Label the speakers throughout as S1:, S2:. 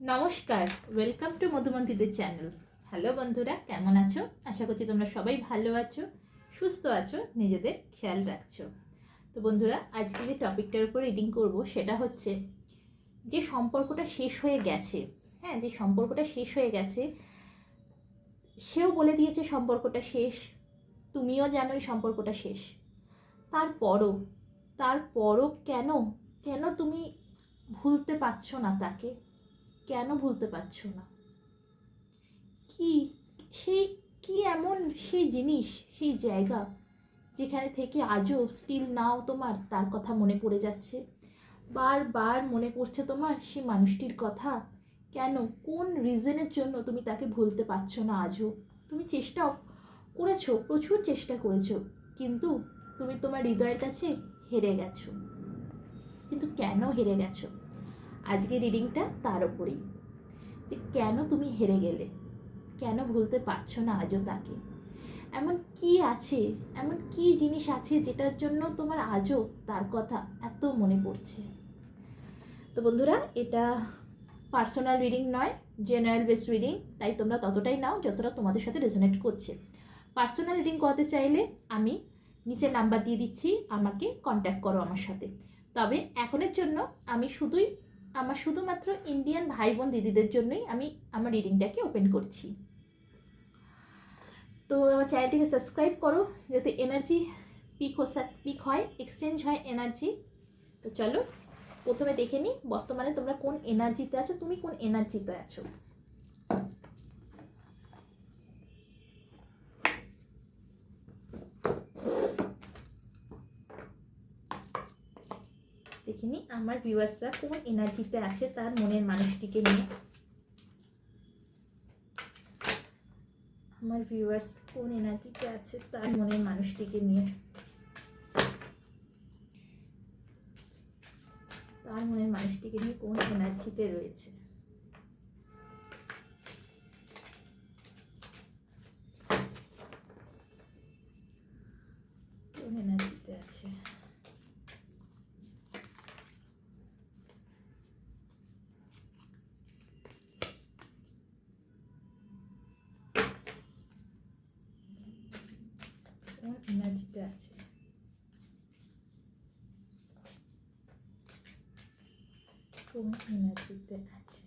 S1: নমস্কার welcome to মধুমন্তিদের channel hello বন্ধুরা, কেমন আছো? আশা করছি তোমরা সবাই ভালো আছো, সুস্থ আছো, নিজেদের খেয়াল রাখছো। তো বন্ধুরা, আজকে যে টপিকটার উপর রিডিং করব সেটা হচ্ছে, যে সম্পর্কটা শেষ হয়ে গেছে হ্যাঁ যে সম্পর্কটা শেষ হয়ে গেছে, সেও বলে দিয়েছে সম্পর্কটা শেষ, তুমিও জানো এই সম্পর্কটা শেষ। তারপরও তারপরও কেন কেন তুমি ভুলতে পারছ না তাকে? কেন ভুলতে পারছ না? কি সেই কি এমন সেই জিনিস, সেই জায়গা যেখানে থেকে আজও স্টিল নাও তোমার তার কথা মনে পড়ে যাচ্ছে? বারবার মনে পড়ছে তোমার সেই মানুষটির কথা? কেন? কোন রিজনের জন্য তুমি তাকে ভুলতে পারছ না আজও? তুমি চেষ্টা করেছ, প্রচুর চেষ্টা করেছ, কিন্তু তুমি তোমার হৃদয়ের কাছে হেরে গেছো। কিন্তু কেন হেরে গেছো? আজকে রিডিংটা তার ওপরেই যে কেন তুমি হেরে গেলে? কেন ভুলতে পারছ না আজও তাকে? এমন কি আছে, এমন কি জিনিস আছে যেটার জন্য তোমার আজও তার কথা এত মনে পড়ছে? তো বন্ধুরা, এটা পার্সোনাল রিডিং নয় জেনারেল বেসড রিডিং তাই তোমরা ততটাই নাও যতটা তোমাদের সাথে রেজোনেট করছে। পার্সোনাল রিডিং করাতে চাইলে আমি নিচের নাম্বার দিয়ে দিচ্ছি, আমাকে কন্ট্যাক্ট করো আমার সাথে। তবে এখনের জন্য আমি শুধুই আমার শুধুমাত্র ইন্ডিয়ান ভাই বোন দিদিদের জন্যই আমি আমার রিডিংটাকে ওপেন করছি। তো আমার চ্যানেলটিকে সাবস্ক্রাইব করো, যাতে এনার্জি পিক পিক হয় এক্সচেঞ্জ হয় এনার্জি তো চলো, প্রথমে দেখে নিই, বর্তমানে তোমরা কোন এনার্জিতে আছো, তুমি কোন এনার্জিতে আছো দেখে নিই আমার ভিউয়ার্সরা কোন এনার্জিতে আছে তার মনের মানুষটিকে নিয়ে? আমার ভিউয়ার্স কোন এনার্জিতে আছে তার মনের মানুষটিকে নিয়ে? তার মনের মানুষটিকে নিয়ে কোন এনার্জিতে রয়েছে? এনার্জিতে আছে। এনার্জিতে আছে।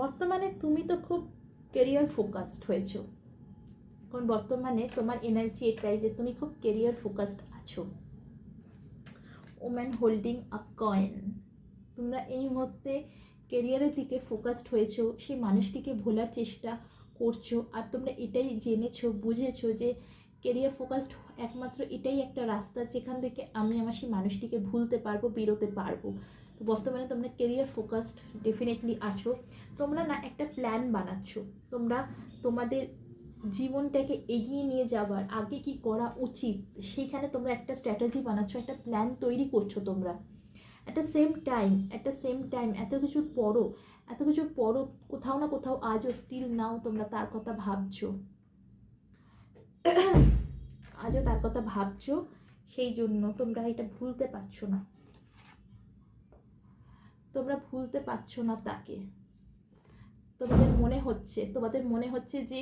S1: বর্তমানে তুমি তো খুব কেরিয়ার ফোকাসড হয়েছো। কারণ বর্তমানে তোমার এনার্জি এটাই যে তুমি খুব কেরিয়ার ফোকাসড আছো। ওম্যান হোল্ডিং আ কয়েন তোমরা এই মুহূর্তে কেরিয়ারের দিকে ফোকাসড হয়েছো, সেই মানুষটিকে ভোলার চেষ্টা করছ, আর তোমরা এটাই জেনেছো, বুঝেছ যে কেরিয়ার ফোকাসড একমাত্র এটাই একটা রাস্তা যেখান থেকে আমি আমার সেই মানুষটিকে ভুলতে পারব, বেরোতে পারব। তো বর্তমানে তোমরা কেরিয়ার ফোকাসড ডেফিনেটলি আছো। তোমরা না একটা প্ল্যান বানাচ্ছ। তোমরা তোমাদের জীবনটাকে এগিয়ে নিয়ে যাবার, আগে কি করা উচিত, সেইখানে তোমরা একটা স্ট্র্যাটেজি বানাচ্ছ, একটা প্ল্যান তৈরি করছ তোমরা। একটা সেম টাইম একটা সেম টাইম এত কিছুর পরও, এত কিছুর পরও কোথাও না কোথাও আজও স্টিল নাও তোমরা তার কথা ভাবছ। আজও তার কথা ভাবছ, সেই জন্য তোমরা এটা ভুলতে পারছ না। তোমরা ভুলতে পারছ না তাকে। তোমাদের মনে হচ্ছে, তোমাদের মনে হচ্ছে যে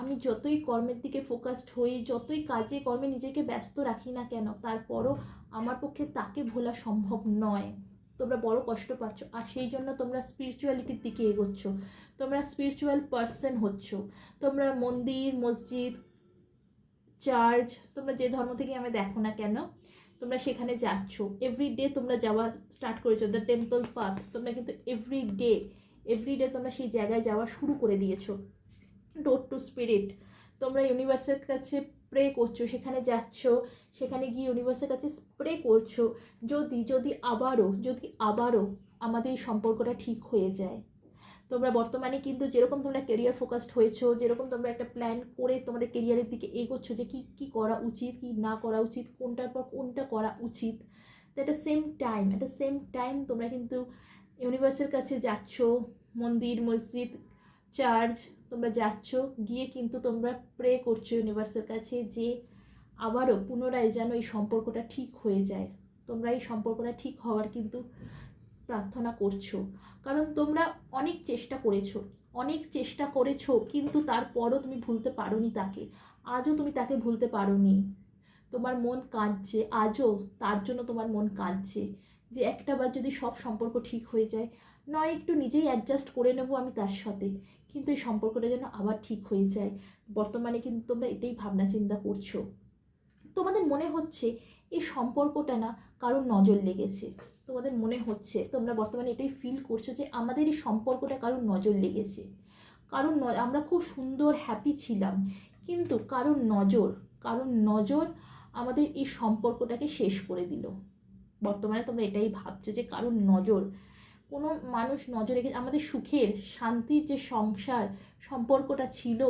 S1: আমি যতই কর্মের দিকে ফোকাসড হই, যতই কাজে কর্মে নিজেকে ব্যস্ত রাখি না কেন, তারপরও আমার পক্ষে তাকে ভোলা সম্ভব নয়। তোমরা বড় কষ্ট পাচ্ছ, আর সেই জন্য তোমরা স্পিরিচুয়ালিটির দিকে এগোচ্ছ। তোমরা স্পিরিচুয়াল পার্সন হচ্ছ। তোমরা মন্দির, মসজিদ চার্চ তোমরা যে ধর্ম থেকে আমি দেখো না কেন তোমরা সেখানে যাচ্ছ। এভরি ডে তোমরা যাওয়া স্টার্ট করেছ। দ্য টেম্পল পাথ তোমরা কিন্তু এভরি ডে এভরি ডে তোমরা সেই জায়গায় যাওয়া শুরু করে দিয়েছ। ডোর টু স্পিরিট তোমরা ইউনিভার্সের কাছে স্প্রে করছ, সেখানে যাচ্ছ, সেখানে গিয়ে ইউনিভার্সের কাছে স্প্রে করছ। যদি যদি আবারও যদি আবারও আমাদের এই সম্পর্কটা ঠিক হয়ে যায়। তোমরা বর্তমানে কিন্তু যেরকম তোমরা কেরিয়ার ফোকাসড হয়েছো, যেরকম তোমরা একটা প্ল্যান করে তোমাদের কেরিয়ারের দিকে এগোচ্ছ যে কী কী করা উচিত, কী না করা উচিত, কোনটার পর কোনটা করা উচিত তো একটা সেম টাইম একটা সেম টাইম তোমরা কিন্তু ইউনিভার্সের কাছে যাচ্ছ, মন্দির, মসজিদ চার্চ তোমরা যাচ্ছ, গিয়ে কিন্তু তোমরা প্রে করছ ইউনিভার্সের কাছে যে আবারও পুনরায় যেন এই সম্পর্কটা ঠিক হয়ে যায়। তোমরা এই সম্পর্কটা ঠিক হওয়ার কিন্তু প্রার্থনা করছ। কারণ তোমরা অনেক চেষ্টা করেছ, অনেক চেষ্টা করেছ, কিন্তু তারপরও তুমি ভুলতে পারোনি তাকে। আজও তুমি তাকে ভুলতে পারোনি। তোমার মন কাঁদছে, আজও তার জন্য তোমার মন কাঁদছে যে একটা বার যদি সব সম্পর্ক ঠিক হয়ে যায়, নয় একটু নিজেই অ্যাডজাস্ট করে নেব আমি তার সাথে। কিন্তু এই সম্পর্কটা যেন আবার ঠিক হয়ে যায়। বর্তমানে কিন্তু তোমরা এটাই ভাবনা চিন্তা করছ। তোমাদের মনে হচ্ছে এই সম্পর্কটা না কারোর নজর লেগেছে। তোমাদের মনে হচ্ছে, তোমরা বর্তমানে এটাই ফিল করছ যে আমাদের এই সম্পর্কটা কারোর নজর লেগেছে। কারণ আমরা খুব সুন্দর হ্যাপি ছিলাম, কিন্তু কারোর নজর কারোর নজর আমাদের এই সম্পর্কটাকে শেষ করে দিল। বর্তমানে তোমরা এটাই ভাবছ যে কারোর নজর, কোনো মানুষ নজর রেখে, আমাদের সুখের, শান্তির যে সংসার, সম্পর্কটা ছিল,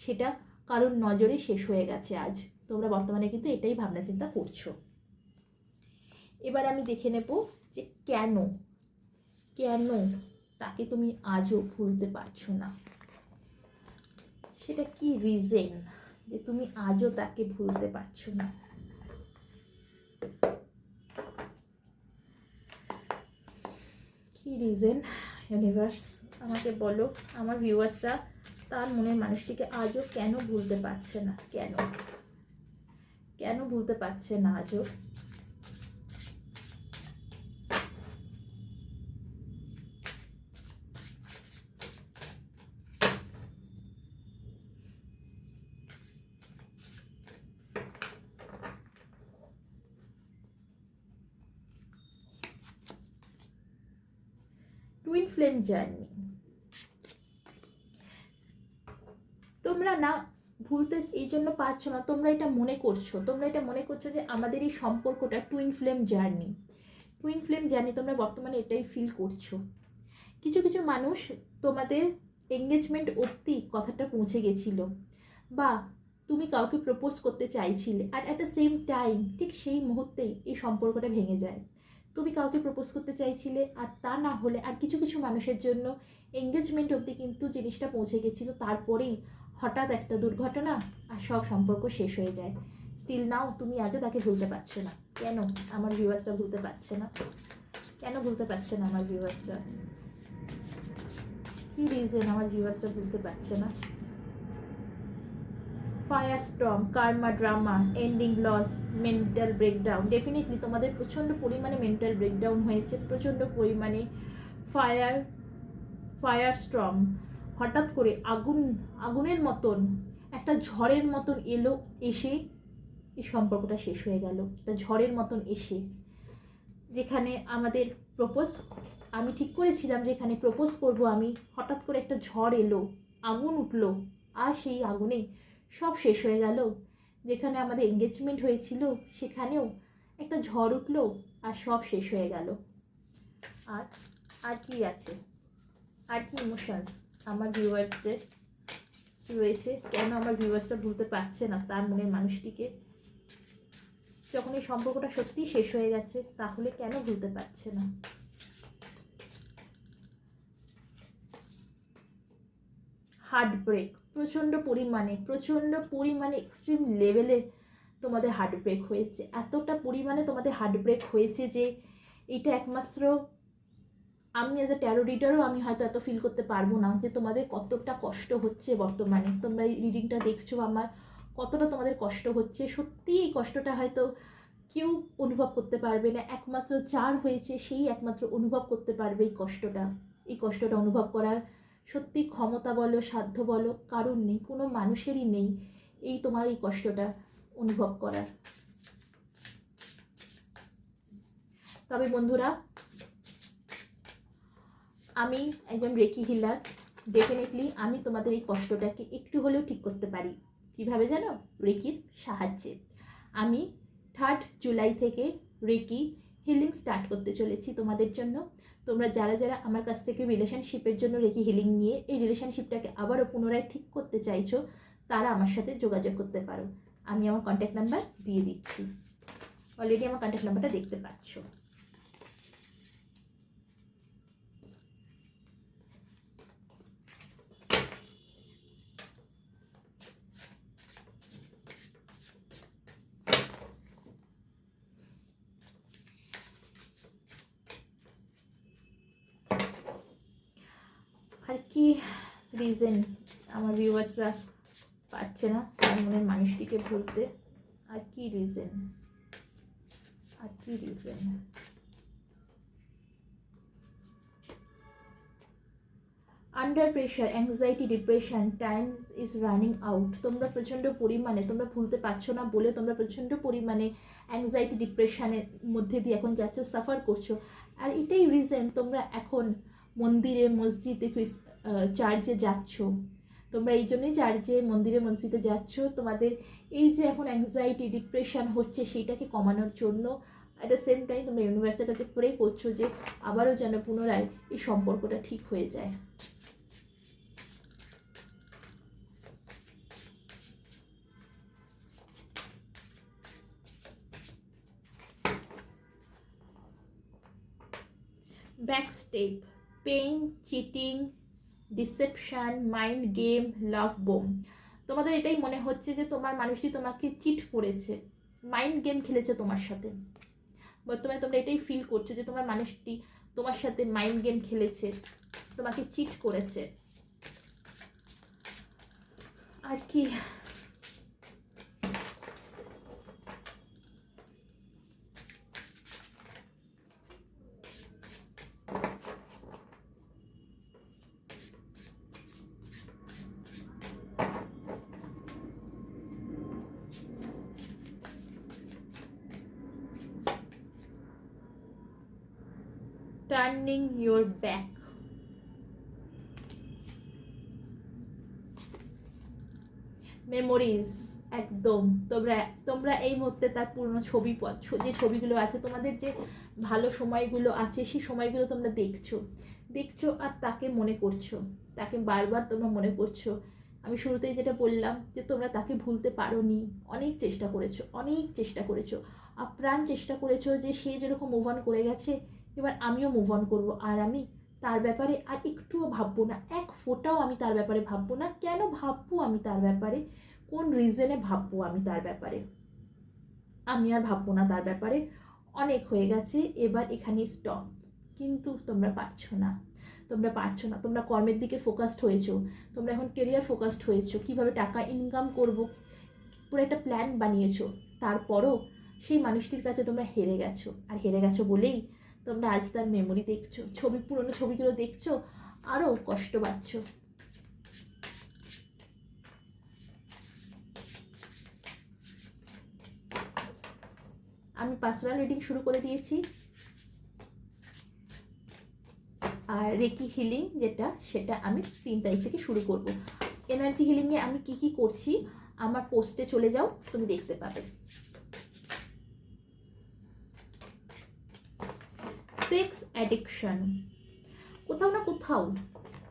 S1: সেটা কারোর নজরে শেষ হয়ে গেছে আজ। তোমরা বর্তমানে কিন্তু এটাই ভাবনা চিন্তা করছ। এবার আমি দেখে নেব যে কেন কেন তাকে তুমি আজও ভুলতে পারছ না। সেটা কি রিজেন যে তুমি আজও তাকে ভুলতে পারছ না? কি রিজেন ইউনিভার্স আমাকে বলো, আমার ভিউয়ার্সরা তার মনের মানুষটিকে আজও কেন ভুলতে পারছে না? কেন? কেন ভুলতে পারছে না আজও? টুইন ফ্লেম জার্নি তোমরা না ভুলতে এই জন্য পারছ না। তোমরা এটা মনে করছ। তোমরা এটা মনে করছ যে আমাদের এই সম্পর্কটা twin flame journey twin flame journey তোমরা বর্তমানে এটাই ফিল করছ। কিছু কিছু মানুষ তোমাদের এঙ্গেজমেন্ট অবধি কথাটা পৌঁছে গেছিল বা তুমি কাউকে প্রপোজ করতে চাইছিলে আর অ্যাট দ্য সেম টাইম ঠিক সেই মুহূর্তেই এই সম্পর্কটা ভেঙে যায়। তুমি কাউকে প্রপোজ করতে চাইছিলে আর তা না হলে আর কিছু কিছু মানুষের জন্য এঙ্গেজমেন্ট অবধি কিন্তু জিনিসটা পৌঁছে গেছিল। তারপরেই হঠাৎ একটা দুর্ঘটনা আর সব সম্পর্ক শেষ হয়ে যায়। স্টিল নাও তুমি আজও তাকে ভুলতে পারছ না। কেন? আমার ভিউয়ার্সরা ভুলতে পারছে না। কেন ভুলতে পারছে না আমার ভিউয়ার্সরা কি রিজন আমার ভিউয়ার্সরা ভুলতে পারছে না? Fire storm karma drama ending loss mental breakdown definitely তোমাদের প্রচণ্ড পরিমাণে মেন্টাল ব্রেকডাউন হয়েছে। প্রচণ্ড পরিমাণে ফায়ার ফায়ার স্টর্ম হঠাৎ করে আগুন, আগুনের মতন, একটা ঝড়ের মতন এলো, এসে এই সম্পর্কটা শেষ হয়ে গেল। একটা ঝড়ের মতন এসে, যেখানে আমাদের প্রপোজ আমি ঠিক করেছিলাম যে এখানে প্রপোজ করব আমি, হঠাৎ করে একটা ঝড় এলো, আগুন উঠল, আর সেই আগুনে সব শেষ হয়ে গেল। যেখানে আমাদের এঙ্গেজমেন্ট হয়েছিল, সেখানেও একটা ঝড় উঠল, আর সব শেষ হয়ে গেল। আর আর কি আছে? আর কি ইমোশনস আমার ভিউয়ার্সদের রয়েছে। কেন আমার ভিউয়ার্সটা ভুলতে পারছে না? তার মনের মানুষটিকে যখন এই সম্পর্কটা সত্যিই শেষ হয়ে গেছে, তাহলে কেন ভুলতে পারছে না? হার্ট ব্রেক প্রচণ্ড পরিমাণে প্রচণ্ড পরিমাণে এক্সট্রিম লেভেলে তোমাদের হার্ট ব্রেক হয়েছে। এতটা পরিমাণে তোমাদের হার্ট ব্রেক হয়েছে যে, এটা একমাত্র আমি অ্যাজ এ ট্যারো রিডারও আমি হয়তো এত ফিল করতে পারব না যে তোমাদের কতটা কষ্ট হচ্ছে বর্তমানে। তোমরা এই রিডিংটা দেখছ, আমার কতটা তোমাদের কষ্ট হচ্ছে। সত্যি এই কষ্টটা হয়তো কেউ অনুভব করতে পারবে না, একমাত্র যার হয়েছে সেই একমাত্র অনুভব করতে পারবে এই কষ্টটা। এই কষ্টটা অনুভব করার সত্যি ক্ষমতা বলো, সাধ্য বলো, কারণ নেই, কোনো মানুষেরই নেই এই তোমার এই কষ্টটা অনুভব করার। তবে বন্ধুরা আমি একজন রেকি হিলার ডেফিনেটলি আমি তোমাদের এই কষ্টটাকে একটু হলেও ঠিক করতে পারি। কীভাবে জানো? রেকির সাহায্যে। আমি থার্ড জুলাই থেকে রেকি হিলিং স্টার্ট করতে চলেছি তোমাদের জন্য। তোমরা যারা যারা আমার কাছ থেকে রিলেশনশিপের জন্য রেকি হিলিং নিয়ে এই রিলেশনশিপটাকে আবারও পুনরায় ঠিক করতে চাইছো, তারা আমার সাথে যোগাযোগ করতে পারো। আমি আমার কন্ট্যাক্ট নাম্বার দিয়ে দিচ্ছি। অলরেডি আমার কন্ট্যাক্ট নাম্বারটা দেখতে পাচ্ছ আর কি রিজন আমার ভিউয়ার্সরা পারছে না মনের মানুষটিকে ভুলতে, আর কি রিজন আর কি reason under pressure anxiety depression times is running out তোমরা প্রচণ্ড পরিমাণে, তোমরা ভুলতে পারছ না বলে তোমরা প্রচণ্ড পরিমাণে অ্যাংজাইটি ডিপ্রেশনের মধ্যে দিয়ে এখন যাচ্ছ সাফার করছ। আর এটাই রিজন তোমরা এখন মন্দিরে, মসজিদে চার্চে যাচ্ছ। তোমরা এই জন্যই চার্চে, মন্দিরে, মসজিদে যাচ্ছ। তোমাদের এই যে এখন অ্যাংজাইটি ডিপ্রেশন হচ্ছে, সেইটাকে কমানোর জন্য অ্যাট দ্য সেম টাইম তোমরা ইউনিভার্সের কাছে প্রে করছ যে আবারও যেন পুনরায় এই সম্পর্কটা ঠিক হয়ে যায়। Backstab pain cheating deception mind game love bomb তোমাদের এটাই মনে হচ্ছে যে তোমার মানুষটি তোমাকে চিট করেছে। মাইন্ড গেম খেলেছে তোমার সাথে। বর্তমানে তোমরা এটাই ফিল করছ যে তোমার মানুষটি তোমার সাথে মাইন্ড গেম খেলেছে, তোমাকে চিট করেছে। আর কি? মেমোরিজ একদম। তোমরা তোমরা এই মুহূর্তে তার পুরনো ছবি যে ছবিগুলো আছে, তোমাদের যে ভালো সময়গুলো আছে, সেই সময়গুলো তোমরা দেখছ। দেখছ আর তাকে মনে করছ। তাকে বারবার তোমরা মনে করছ। আমি শুরুতেই যেটা বললাম যে, তোমরা তাকে ভুলতে পারো নি অনেক চেষ্টা করেছ, অনেক চেষ্টা করেছ। আপ্রাণ চেষ্টা করেছ যে, সে যেরকম মুভ অন করে গেছে, এবার আমিও মুভ অন করব। আর আমি তার ব্যাপারে আর একটুও ভাববো না। এক ফোটাও আমি তার ব্যাপারে ভাববো না। কেন ভাববো আমি তার ব্যাপারে? কোন রিজনে ভাববো আমি তার ব্যাপারে? আমি আর ভাববো না তার ব্যাপারে। অনেক হয়ে গেছে, এবার এখানে স্টপ কিন্তু তোমরা পারছ না। তোমরা পারছ না। তোমরা কর্মের দিকে ফোকাসড হয়েছো। তোমরা এখন কেরিয়ার ফোকাসড হয়েছো। কীভাবে টাকা ইনকাম করব? পুরো একটা প্ল্যান বানিয়েছো। তারপরও সেই মানুষটির কাছে তোমরা হেরে গেছো। আর হেরে গেছো বলেই তোমরা আজ তার মেমোরি দেখছ, ছবি, পুরনো ছবিগুলো দেখছ আরও কষ্ট পাচ্ছ। আমি পার্সোনাল রিডিং শুরু করে দিয়েছি। আর রেকি হিলিং যেটা, সেটা আমি তিন তারিখ থেকে শুরু করব। এনার্জি হিলিংয়ে আমি কি কি করছি, আমার পোস্টে চলে যাও, তুমি দেখতে পাবে। Sex addiction. কোথাও না কোথাও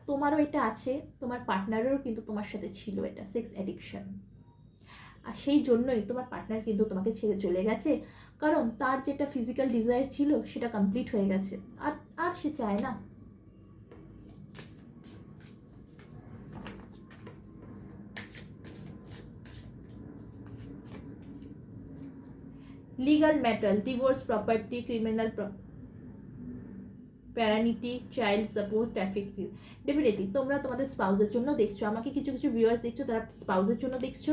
S1: তোমারও এটা আছে, তোমার পার্টনারেরও কিন্তু তোমার সাথে ছিল এটা, সেক্স অ্যাডিকশন। আর সেই জন্যই তোমার পার্টনার কিন্তু তোমাকে ছেড়ে চলে গেছে, কারণ তার যেটা ফিজিক্যাল ডিজায়ার ছিল সেটা কমপ্লিট হয়ে গেছে, আর আর সে চায় না। Legal matter divorce property criminal paternity, child support traffic definitely তোমরা তোমাদের স্পাউসের জন্য দেখছ, আমাকে কিছু কিছু ভিউয়ার্স দেখছ, তারা স্পাউসের জন্য দেখছ।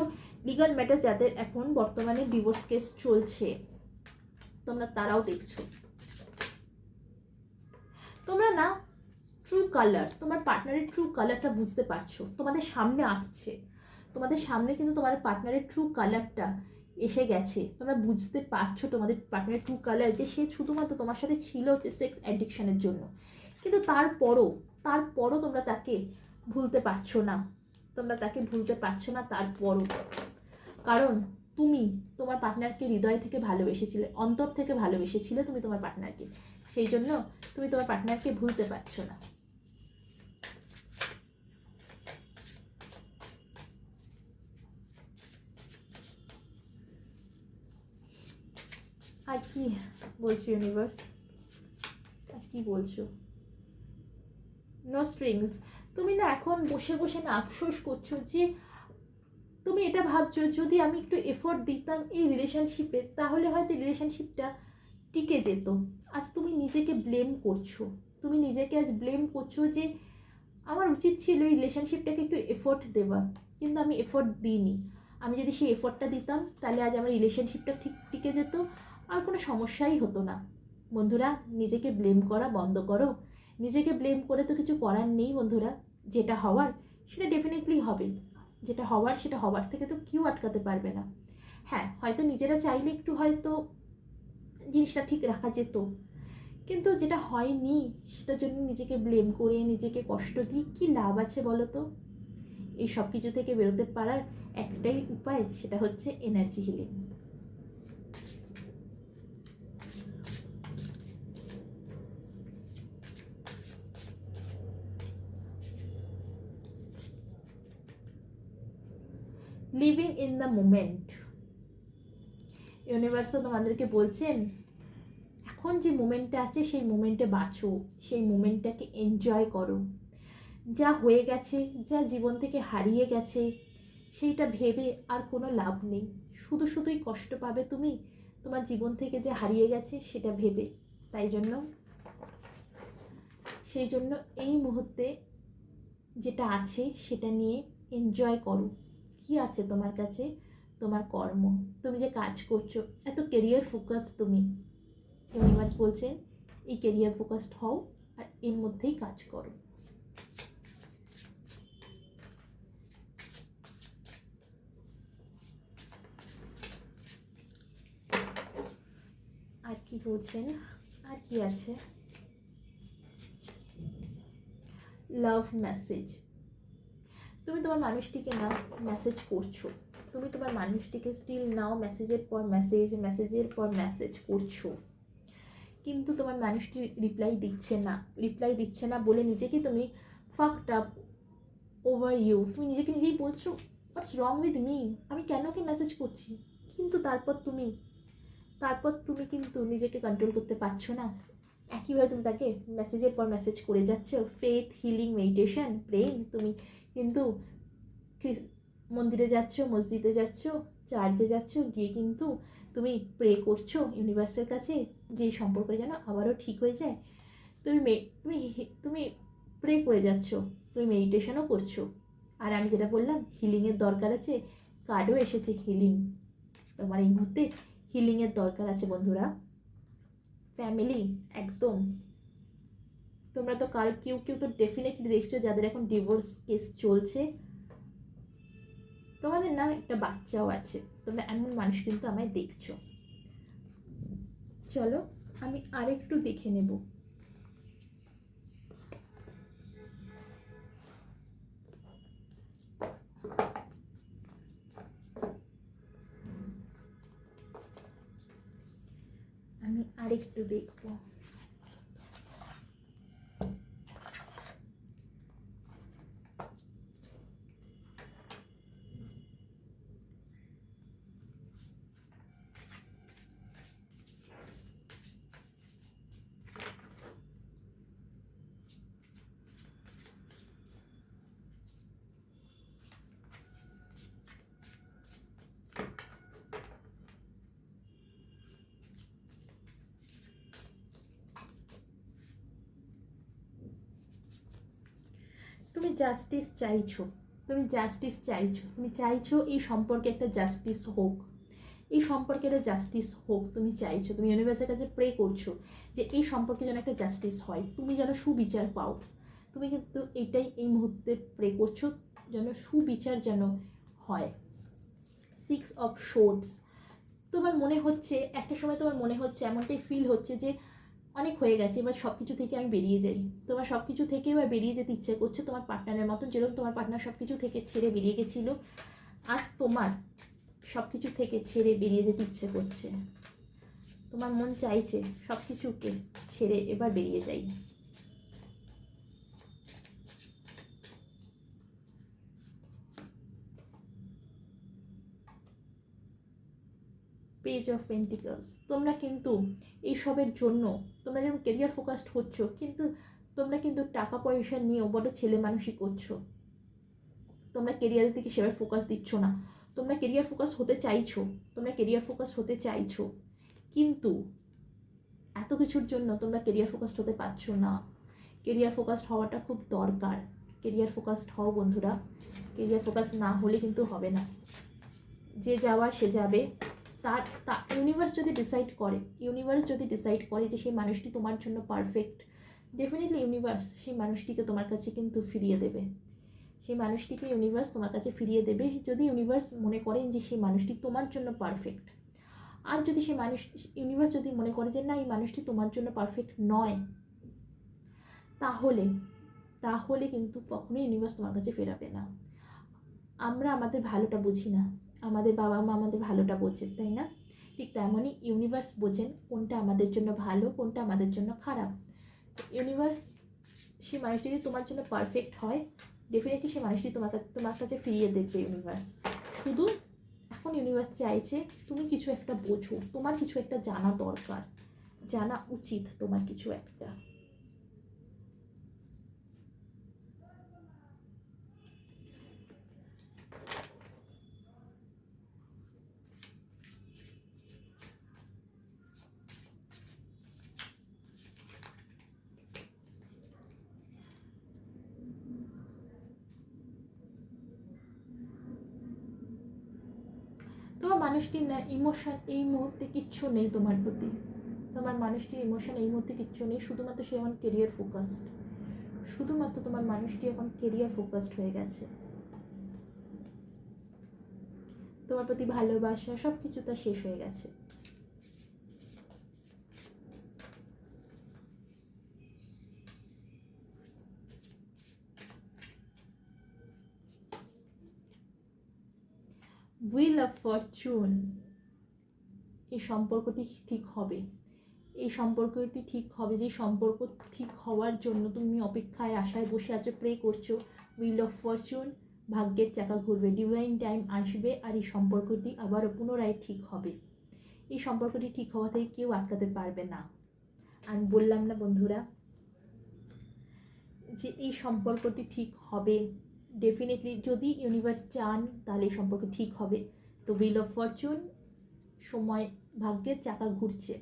S1: লিগাল ম্যাটার যাদের এখন বর্তমানে ডিভোর্স কেস চলছে, তোমরা তারাও দেখছ। তোমরা না ট্রু কালার তোমার পার্টনারের ট্রু কালারটা বুঝতে পারছ, তোমাদের সামনে আসছে। তোমাদের সামনে কিন্তু তোমার পার্টনারের ট্রু কালারটা এসে গেছে। তোমরা বুঝতে পারছ তোমাদের পার্টনার ট্রু কালার যে সে শুধুমাত্র তোমার সাথে ছিল হচ্ছে সেক্স অ্যাডিকশানের জন্য। কিন্তু তারপরও তারপরও তোমরা তাকে ভুলতে পারছ না। তোমরা তাকে ভুলতে পারছ না তারপরও। কারণ তুমি তোমার পার্টনারকে হৃদয় থেকে ভালোবেসেছিলে, অন্তর থেকে ভালোবেসেছিলে তুমি তোমার পার্টনারকে সেই জন্য তুমি তোমার পার্টনারকে ভুলতে পারছ না আর কি বলছো ইউনিভার্স কি বলছো? নো স্ট্রিংস তুমি না এখন বসে বসে না আফসোস করছ যে তুমি এটা ভাবছ, যদি আমি একটু এফোর্ট দিতাম এই রিলেশনশিপে তাহলে হয়তো রিলেশনশিপটা টিকে যেত। আজ তুমি নিজেকে ব্লেম করছ। তুমি নিজেকে আজ ব্লেম করছ যে আমার উচিত ছিল এই রিলেশনশিপটাকে একটু এফোর্ট দেওয়া কিন্তু আমি এফোর্ট দিইনি। আমি যদি সেই এফোর্টটা দিতাম, তাহলে আজ আমার রিলেশনশিপটা ঠিক টিকে যেত। আর কোনো সমস্যাই হতো না। বন্ধুরা, নিজেকে ব্লেম করা বন্ধ করো। নিজেকে ব্লেম করে তো কিছু করার নেই বন্ধুরা। যেটা হওয়ার, সেটা ডেফিনেটলি হবে। যেটা হওয়ার, সেটা হওয়ার থেকে তো কেউ আটকাতে পারবে না। হ্যাঁ হয়তো নিজেরা চাইলে একটু হয়তো জিনিসটা ঠিক রাখা যেত। কিন্তু যেটা হয়নি, সেটার জন্য নিজেকে ব্লেম করে, নিজেকে কষ্ট দিয়ে কী লাভ আছে বলো তো? এই সব কিছু থেকে বেরোতে পারার একটাই উপায়, সেটা হচ্ছে energy healing living in the moment ইউনিভার্সও তোমাদেরকে বলছেন, এখন যে মোমেন্টটা আছে, সেই মোমেন্টে বাঁচো, সেই মোমেন্টটাকে এনজয় করো। যা হয়ে গেছে, যা জীবন থেকে হারিয়ে গেছে, সেইটা ভেবে আর কোনো লাভ নেই। শুধু শুধুই কষ্ট পাবে তুমি, তোমার জীবন থেকে যে হারিয়ে গেছে, সেটা ভেবে। তাই জন্য, সেই জন্য এই মুহূর্তে যেটা আছে, সেটা নিয়ে এনজয় করো। কি আছে তোমার কাছে? তোমার কর্ম। তুমি যে কাজ করছ, এত কেরিয়ার ফোকাস তুমি। ইউনিভার্স বলছেন এই কেরিয়ার ফোকাসড হও আর এর মধ্যেই কাজ করো। আর কি বলছেন? আর কি আছে? লাভ মেসেজ তুমি তোমার মানুষটিকে নাও মেসেজ করছ। তুমি তোমার মানুষটিকে স্টিল নাও মেসেজের পর মেসেজ মেসেজের পর মেসেজ করছ। কিন্তু তোমার মানুষটি রিপ্লাই দিচ্ছে না। রিপ্লাই দিচ্ছে না বলে নিজেকে তুমি ফাকড আপ ওভার ইউ তুমি নিজেকে নিজেই বলছো হোয়াটস রং উইথ মি আমি কেন কি মেসেজ করছি? কিন্তু তারপর তুমি তারপর তুমি কিন্তু নিজেকে কন্ট্রোল করতে পারছ না। একইভাবে তুমি তাকে মেসেজের পর মেসেজ করে যাচ্ছ। ফেথ হিলিং মেডিটেশন প্রেইং তুমি কিন্তু মন্দিরে যাচ্ছ, মসজিদে যাচ্ছ, চার্চে যাচ্ছ, গিয়ে কিন্তু তুমি প্রে করছ ইউনিভার্সের কাছে, যে সম্পর্কটা যেন আবারও ঠিক হয়ে যায়। তুমি তুমি তুমি প্রে করে যাচ্ছ, তুমি মেডিটেশনও করছ। আর আমি যেটা বললাম হিলিংয়ের দরকার আছে কার্ডও এসেছে হিলিং তোমার এই মুহূর্তে হিলিংয়ের দরকার আছে, বন্ধুরা। ফ্যামিলি একদম। তোমরা তো কার কেউ কেউ তো ডেফিনেটলি দেখছ যাদের এখন ডিভোর্স কেস চলছে। তোমাদের না একটা বাচ্চাও আছে, তোমরা এমন মানুষ কিন্তু আমায় দেখছ। চলো, আমি আরেকটু দেখে নেব। আমি আরেকটু দেখব। তুমি জাস্টিস চাইছো, তুমি জাস্টিস চাইছো, তুমি চাইছো এই সম্পর্কে একটা জাস্টিস হোক। এই সম্পর্কে একটা জাস্টিস হোক তুমি চাইছো, তুমি ইউনিভার্সের কাছে প্রে করছ যে এই সম্পর্কে যেন একটা জাস্টিস হয়, তুমি যেন সুবিচার পাও। তুমি কিন্তু এটাই এই মুহূর্তে প্রে করছ যেন সুবিচার যেন হয়। সিক্স অফ শোর্টস তোমার মনে হচ্ছে, একটা সময় তোমার মনে হচ্ছে, এমনটাই ফিল হচ্ছে যে অনেক হয়ে গেছে, এবার সব কিছু থেকে আমি বেরিয়ে যাই। তোমার সব কিছু থেকে এবার বেরিয়ে যেতে ইচ্ছে করছে, তোমার পার্টনারের মতন যেরকম তোমার পার্টনার সব কিছু থেকে ছেড়ে বেরিয়ে গেছিল, আজ তোমার সব কিছু থেকে ছেড়ে বেরিয়ে যেতে ইচ্ছে করছে। তোমার মন চাইছে সব কিছুকে ছেড়ে এবার বেরিয়ে যাই। পেজ অফ পেন্টিকলস তোমরা কিন্তু এইসবের জন্য, তোমরা যেমন কেরিয়ার ফোকাসড হচ্ছ, কিন্তু তোমরা কিন্তু টাকা পয়সা নিয়েও বড় ছেলে মানুষই করছ। তোমরা কেরিয়ারের দিকে সেভাবে ফোকাস দিচ্ছ না। তোমরা কেরিয়ার ফোকাস হতে চাইছো, তোমরা কেরিয়ার ফোকাস হতে চাইছো, কিন্তু এত কিছুর জন্য তোমরা কেরিয়ার ফোকাসড হতে পারছ না। কেরিয়ার ফোকাসড হওয়াটা খুব দরকার। কেরিয়ার ফোকাসড হও বন্ধুরা। কেরিয়ার ফোকাস না হলে কিন্তু হবে না। যে যাওয়ার সে যাবে। তার, তা ইউনিভার্স যদি ডিসাইড করে ইউনিভার্স যদি ডিসাইড করে যে সেই মানুষটি তোমার জন্য পারফেক্ট ডেফিনেটলি ইউনিভার্স সেই মানুষটিকে তোমার কাছে কিন্তু ফিরিয়ে দেবে। সেই মানুষটিকে ইউনিভার্স তোমার কাছে ফিরিয়ে দেবে। যদি ইউনিভার্স মনে করেন যে সেই মানুষটি তোমার জন্য পারফেক্ট আর যদি সে মানুষ ইউনিভার্স যদি মনে করে যে না, এই মানুষটি তোমার জন্য পারফেক্ট নয়, তাহলে তাহলে কিন্তু কখনোই ইউনিভার্স তোমার কাছে ফেরাবে না। আমরা আমাদের ভালোটা বুঝি না। আমাদের বাবা মা আমাদের ভালোটা বোঝেন, তাই না? ঠিক তেমনই ইউনিভার্স বোঝেন কোনটা আমাদের জন্য ভালো, কোনটা আমাদের জন্য খারাপ। ইউনিভার্স সেই মানুষটি যদি তোমার জন্য পারফেক্ট হয় ডেফিনেটলি সেই মানুষটি তোমার কাছে তোমার কাছে ফিরিয়ে দেখবে ইউনিভার্স শুধু এখন ইউনিভার্স চাইছে তুমি কিছু একটা বোঝো, তোমার কিছু একটা জানা দরকার। জানা উচিত তোমার কিছু একটা তোমার মানুষটির না ইমোশন এই মুহূর্তে কিচ্ছু নেই তোমার প্রতি। তোমার মানুষটির ইমোশন এই মুহূর্তে কিচ্ছু নেই, শুধুমাত্র সে এখন কেরিয়ার ফোকাসড শুধুমাত্র তোমার মানুষটি এখন কেরিয়ার ফোকাসড হয়ে গেছে। তোমার প্রতি ভালোবাসা সব কিছু তার শেষ হয়ে গেছে। উইল অফ ফরচুন এই সম্পর্কটি ঠিক হবে। এই সম্পর্কটি ঠিক হবে, যে সম্পর্ক ঠিক হওয়ার জন্য তুমি অপেক্ষায়, আশায় বসে আছো প্রে করছ উইল অফ ফরচুন ভাগ্যের চাকা ঘুরবে ডিভাইন টাইম আসবে আর এই সম্পর্কটি আবারও পুনরায় ঠিক হবে। এই সম্পর্কটি ঠিক হওয়া থেকে কেউ আটকাতে পারবে না। আমি বললাম না বন্ধুরা, যে এই সম্পর্কটি ঠিক হবে ডেফিনেটলি যদি ইউনিভার্স চান, তাহলে সম্পর্ক ঠিক হবে। তো উইল অফ ফরচুন সময়, ভাগ্যের চাকা ঘুরছে।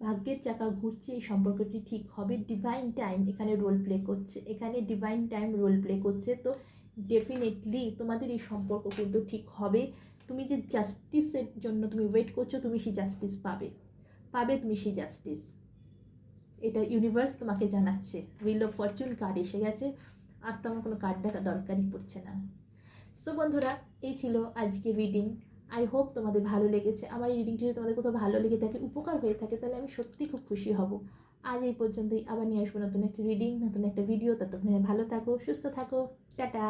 S1: ভাগ্যের চাকা ঘুরছে, এই সম্পর্কটি ঠিক হবে। ডিভাইন টাইম এখানে রোল প্লে করছে। এখানে ডিভাইন টাইম রোল প্লে করছে। তো ডেফিনেটলি তোমাদের এই সম্পর্ক কিন্তু ঠিক হবে। তুমি যে জাস্টিসের জন্য তুমি ওয়েট করছ, তুমি সেই জাস্টিস পাবে। পাবে তুমি সেই জাস্টিস এটা ইউনিভার্স তোমাকে জানাচ্ছে। উইল অফ ফরচুন কার্ড এসে গেছে। আর তো আমার কোনো কার্ড দেখা দরকারই পড়ছে না। সো বন্ধুরা, এই ছিল আজকে রিডিং আই হোপ তোমাদের ভালো লেগেছে। আমার এই রিডিংটি যদি তোমাদের কোথাও ভালো লেগে থাকে, উপকার হয়ে থাকে, তাহলে আমি সত্যি খুব খুশি হব। আজ এই পর্যন্তই। আবার নিয়ে আসব নতুন একটা রিডিং নতুন একটা ভিডিও ততক্ষণে ভালো থাকো, সুস্থ থাকো। টাটা!